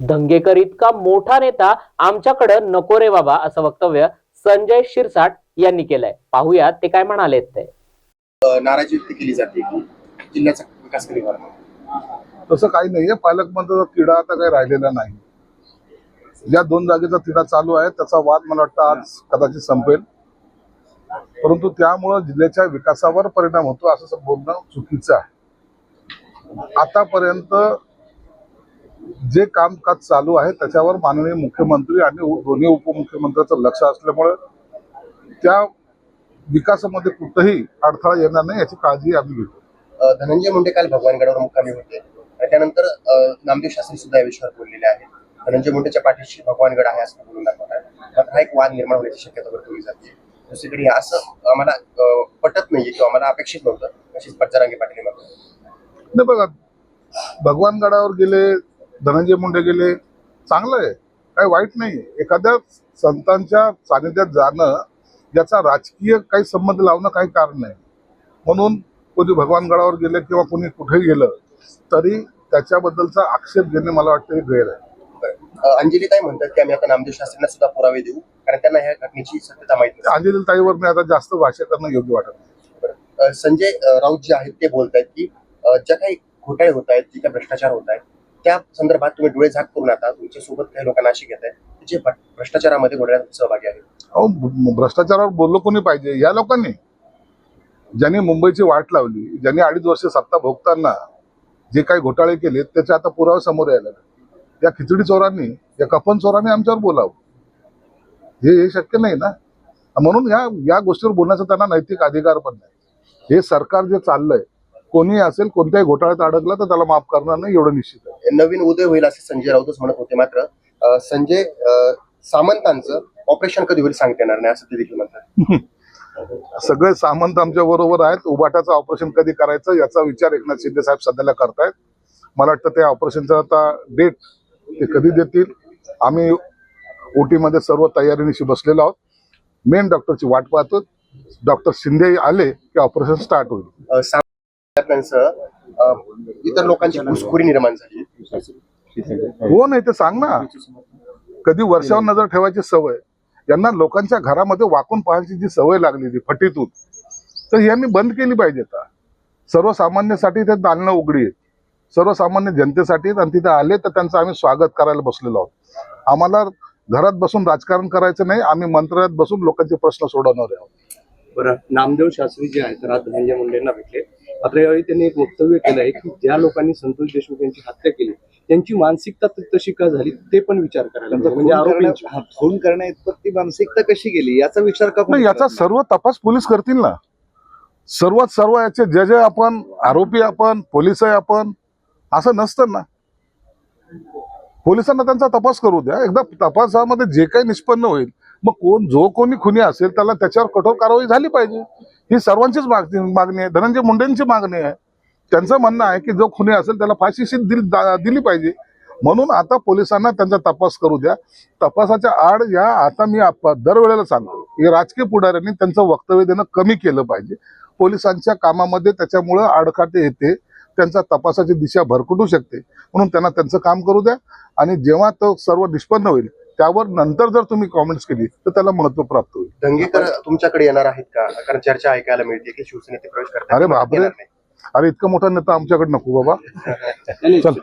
दंगेकर इतका मोठा नेता आमच्याकडं नको रे बाबा असं वक्तव्य संजय शिरसाट यांनी केलंय. पाहूया ते काय म्हणालेत ते. नाराजी व्यक्त केली जाते. की जिल्ह्याचा विकास तसं काही नाहीये. पालकमंत्र्याचा तिढा आता काही राहिलेला नाही. ज्या दोन जागेचा तिढा चालू आहे. त्याचा वाद मला वाटतं आज कदाचित संपेल. परंतु त्यामुळं जिल्ह्याच्या विकासावर परिणाम होतो असं बोलणं चुकीचं आहे. आतापर्यंत जे कामकाज चालू आहे त्याच्यावर माननीय मुख्यमंत्री आणि दोन्ही उपमुख्यमंत्र्यांचं लक्ष असल्यामुळे त्या विकासामध्ये कुठंही अडथळा येणार नाही याची काळजी आम्ही घेतो. धनंजय मुंडे काल भगवानगडावर मुक्कामी होते. आणि त्यानंतर नामदेव शास्त्री सुद्धा या विषयावर बोललेले आहेत. धनंजय मुंडेच्या पाठीशी भगवानगड आहे असं बोलून दाखवत आहे मात्र हा एक वाद निर्माण होण्याची शक्यता वर्तवली जाते. दुसरीकडे असं आम्हाला पटत नाहीये किंवा आम्हाला अपेक्षित नव्हतं. अशीच पटजरांगे पाटील. नाही बघा भगवान गडावर गेले धनंजय मुंडे गेले चांगलं आहे. काही वाईट नाही एखाद्या संतांच्या सानिध्यात जाणं याचा राजकीय काही संबंध लावणं काही कारण नाही. म्हणून कोणी भगवान गडावर गेले किंवा कोणी कुठे गेलं तरी त्याच्याबद्दलचा आक्षेप घेणे मला वाटतं गैर आहे. अंजली ताई म्हणतात की आम्ही आता नामदेव शास्त्रींना सुद्धा पुरावे देऊ कारण त्यांना ह्या घटनेची सत्यता माहिती. अंजली ताईवर मी आता जास्त भाष्य करणं योग्य वाटत संजय राऊत जे आहेत ते बोलत आहेत की ज्या काही घोटाळे होत आहेत जे काही भ्रष्टाचार होत आहेत त्या संदर्भात तुम्ही डोळे झाक करून आता तुमच्यासोबत काही लोकांना अशी घेत आहे जे भ्रष्टाचारामध्ये घोटाळ्यात सहभागी आहेत. अहो भ्रष्टाचारावर बोललो कोणी पाहिजे? या लोकांनी. ज्यांनी मुंबईची वाट लावली ज्यांनी अडीच वर्ष सत्ता भोगताना जे काही घोटाळे केले त्याचे आता पुरावे समोर यायला या खिचडी चोरांनी या कपन चोरांनी आमच्यावर बोलावं. हे हे शक्य नाही ना? म्हणून या या गोष्टीवर बोलण्याचा त्यांना नैतिक अधिकार पण नाही. हे सरकार जे चाललंय कोणी असेल कोणत्याही घोटाळ्यात अडकला तर त्याला माफ करणार नाही एवढं निश्चित आहे. नवीन उदय होईल असे संजय राऊतच म्हणत होते मात्र संजय सामंतांचं ऑपरेशन कधी होईल सांगता येणार नाही असं ते देखील म्हणतात. सगळे सामंत आमच्या बरोबर आहेत उबाटाचं ऑपरेशन कधी करायचं याचा विचार एकनाथ शिंदे साहेब सध्याला करतायत. मला वाटतं त्या ऑपरेशनचा आता डेट ते कधी देतील आम्ही ओटी मध्ये सर्व तयारीनिशी बसलेलो आहोत. मेन डॉक्टरची वाट पाहतो डॉक्टर शिंदे आले की ऑपरेशन स्टार्ट होईल. अ, इतर लोकांची घुसखोरी निर्माण झाली. हो नाही ते सांग ना. कधी वर्षावर नजर ठेवायची सवय. यांना लोकांच्या घरामध्ये वाकून पाहायची जी सवय लागली ती फटीतून तर यांनी बंद केली पाहिजे आता. सर्वसामान्यासाठी ते दालनं उघडी आहेत. सर्वसामान्य जनतेसाठी आणि तिथे आले तर त्यांचं आम्ही स्वागत करायला बसलेलो आहोत. आम्हाला घरात बसून राजकारण करायचं नाही आम्ही मंत्रालयात बसून लोकांचे प्रश्न सोडवणार आहोत. बरं नामदेव शास्त्री जे आहेत तर आज धनंजय मुंडेंना भेटले. मात्र यावेळी त्यांनी एक वक्तव्य केलं आहे की ज्या लोकांनी संतोष देशमुख यांची हत्या केली त्यांची मानसिकता तशी का झाली ते पण विचार करायला. म्हणजे आरोपींची हा, खून करण्या इतपत ती मानसिकता कशी गेली याचा विचार का याचा? सर्व तपास पोलीस करतील ना सर्वात सर्व याचे जज आहे आपण आरोपी आपण पोलीस आहे आपण असं नसतं ना पोलिसांना त्यांचा तपास करू द्या एकदा तपासामध्ये जे काही निष्पन्न होईल मग कोण जो कोणी खुनी असेल त्याला त्याच्यावर कठोर कारवाई झाली पाहिजे ही सर्वांचीच मागणी मागणी आहे. धनंजय मुंडेंची मागणी आहे. त्यांचं म्हणणं आहे की जो खुनी असेल त्याला फाशीशी दिली दा- दिली पाहिजे. म्हणून आता पोलिसांना त्यांचा तपास करू द्या. तपासाच्या आड या. आता मी आप- दरवेळेला सांगतो की राजकीय पुढाऱ्यांनी त्यांचं वक्तव्य देणं कमी केलं पाहिजे. पोलिसांच्या कामामध्ये त्याच्यामुळं आडखाटे येते. त्यांचा तपासाची दिशा भरकटू शकते. म्हणून त्यांना त्यांचं काम करू द्या. आणि जेव्हा तो सर्व निष्पन्न होईल त्यावर नंतर जर तुम्ही कॉमेंट्स केली तर त्याला महत्त्व प्राप्त होईल. दंगेकर तुमच्याकडे येणार आहेत का? कारण चर्चा ऐकायला मिळते की शिवसेनेत ते प्रवेश करतात अरे बापरे. अरे इतका मोठा नेता आमच्याकडे नको बाबा. चल.